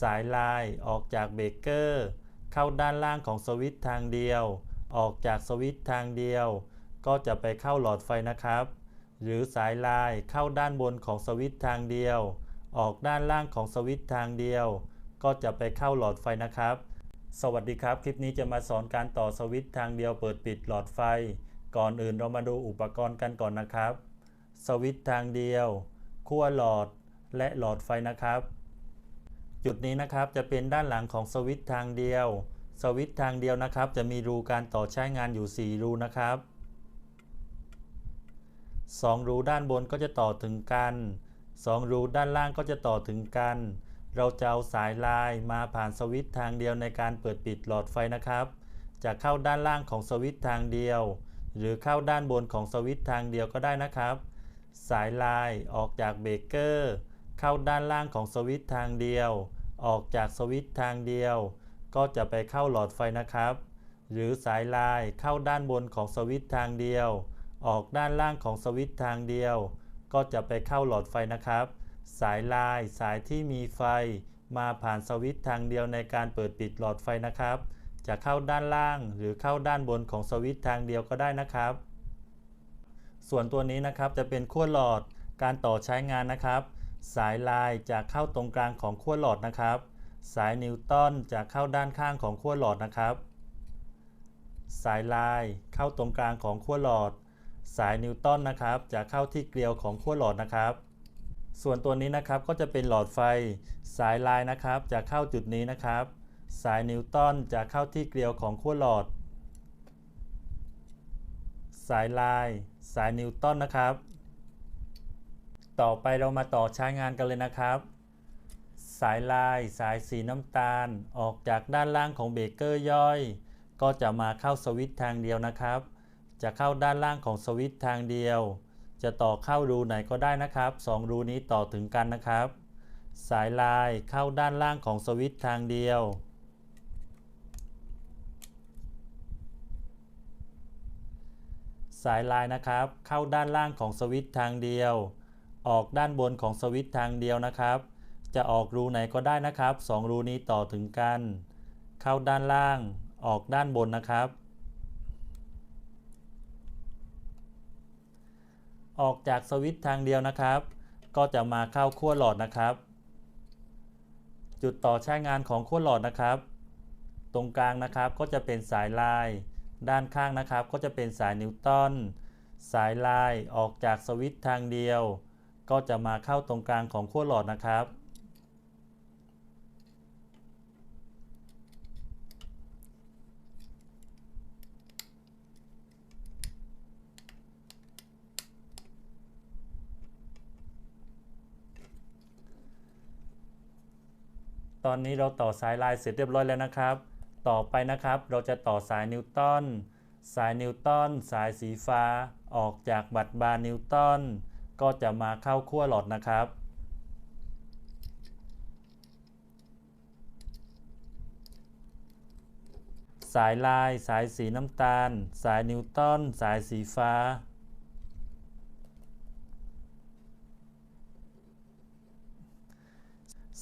สายลายออกจากเบรกเกอร์ เข้าด้านล่างของสวิตช์ทางเดียว ออกจากสวิตช์ทางเดียว ก็จะไปเข้าหลอดไฟนะครับ หรือสายลายเข้าด้านบนของสวิตช์ทางเดียว ออกด้านล่างของสวิตช์ทางเดียว ก็จะไปเข้าหลอดไฟนะครับ สวัสดีครับ คลิปนี้จะมาสอนการต่อสวิตช์ทางเดียวเปิดปิดหลอดไฟ ก่อนอื่นเรามาดูอุปกรณ์กันก่อนนะครับ สวิตช์ทางเดียว ขั้วหลอดและหลอดไฟนะครับ จุดนี้นะครับจะเป็นด้านหลังของสวิตช์ทางเดียว สวิตช์ทางเดียวนะครับ จะมีรูการต่อใช้งานอยู่ 4 รูนะครับ 2 รูด้านบนก็จะต่อถึงกัน 2 รูด้านล่างก็จะต่อถึงกัน เราจะเอาสายลายมาผ่านสวิตช์ทางเดียวในการเปิดปิดหลอดไฟนะครับ จะเข้าด้านล่างของสวิตช์ทางเดียว หรือเข้าด้านบนของสวิตช์ทางเดียวก็ได้นะครับ สายลายออกจากเบรกเกอร์เข้าด้านล่างของสวิตช์ทางเดียว ออกจากสวิตช์ทางเดียว ก็จะไปเข้าหลอดไฟนะครับ หรือสายลายเข้าด้านบนของสวิตช์ทางเดียว ออกด้านล่างของสวิตช์ทางเดียว ก็จะไปเข้าหลอดไฟนะครับ สายลายสายที่มีไฟ มาผ่านสวิตช์ทางเดียวในการเปิดปิดหลอดไฟนะครับ จะเข้าด้านล่างหรือเข้าด้านบนของสวิตช์ทางเดียวก็ได้นะครับ ส่วนตัวนี้นะครับจะเป็นขั้วหลอดการต่อใช้งานนะครับ สายลายจะเข้าตรงกลางของขั้วหลอดนะครับ สายนิวตันจะเข้าด้านข้างของขั้วหลอดนะครับ สายลายเข้าตรงกลางของขั้วหลอด สายนิวตันนะครับ จะเข้าที่เกลียวของขั้วหลอดนะครับ ส่วนตัวนี้นะครับก็จะเป็นหลอดไฟ สายลายนะครับจะเข้าจุดนี้นะครับ สายนิวตันจะเข้าที่เกลียวของขั้วหลอด สายลาย สายนิวตันนะครับ ต่อไปเรามาต่อใช้งานกันเลยนะครับ สายลายสายสีน้ำตาลออกจากด้านล่างของเบรกเกอร์ย่อย ก็จะมาเข้าสวิตช์ทางเดียวนะครับ จะเข้าด้านล่างของสวิตช์ทางเดียว จะต่อเข้ารูไหนก็ได้นะครับสองรูนี้ต่อถึงกันนะครับ สายลายเข้าด้านล่างของสวิตช์ทางเดียวสายลายนะครับ เข้าด้านล่างของสวิตช์ทางเดียว ออกด้านบนของสวิตช์ทางเดียวนะครับ จะออกรูไหนก็ได้นะครับสองรูนี้ต่อถึงกัน เข้าด้านล่างออกด้านบนนะครับ ออกจากสวิตช์ทางเดียวนะครับ ก็จะมาเข้าขั้วหลอดนะครับ จุดต่อใช้งานของขั้วหลอดนะครับ ตรงกลางนะครับก็จะเป็นสายลาย ด้านข้างนะครับ ก็จะเป็นสายนิวตันสายลายออกจากสวิตช์ทางเดียว ก็จะมาเข้าตรงกลางของขั้วหลอดนะครับ ตอนนี้เราต่อสายลายเสร็จเรียบร้อยแล้วนะครับ ต่อไปนะครับเราจะต่อสายนิวตันสายนิวตันสายสีฟ้าออกจากบัตรบาร์นิวตัน ก็จะมาเข้าขั้วหลอดนะครับ สายลาย สายสีน้ำตาล สายนิวตันสายสีฟ้า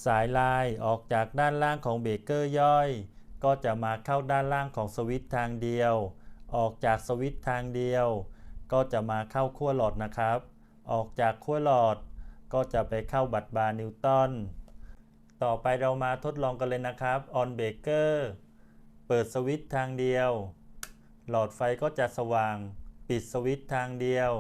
สายลายออกจากด้านล่างของเบรกเกอร์ย่อย ก็จะมาเข้าด้านล่างของสวิตช์ทางเดียว ออกจากสวิตช์ทางเดียว ก็จะมาเข้าขั้วหลอดนะครับ ออกจากขั้วหลอด ก็จะไปเข้าบัตรบาร์นิวตันต่อไปเรามาทดลองกันเลยนะครับออนเบเกอร์เปิดสวิตช์ทางเดียว หลอดไฟก็จะสว่าง ปิดสวิตช์ทางเดียว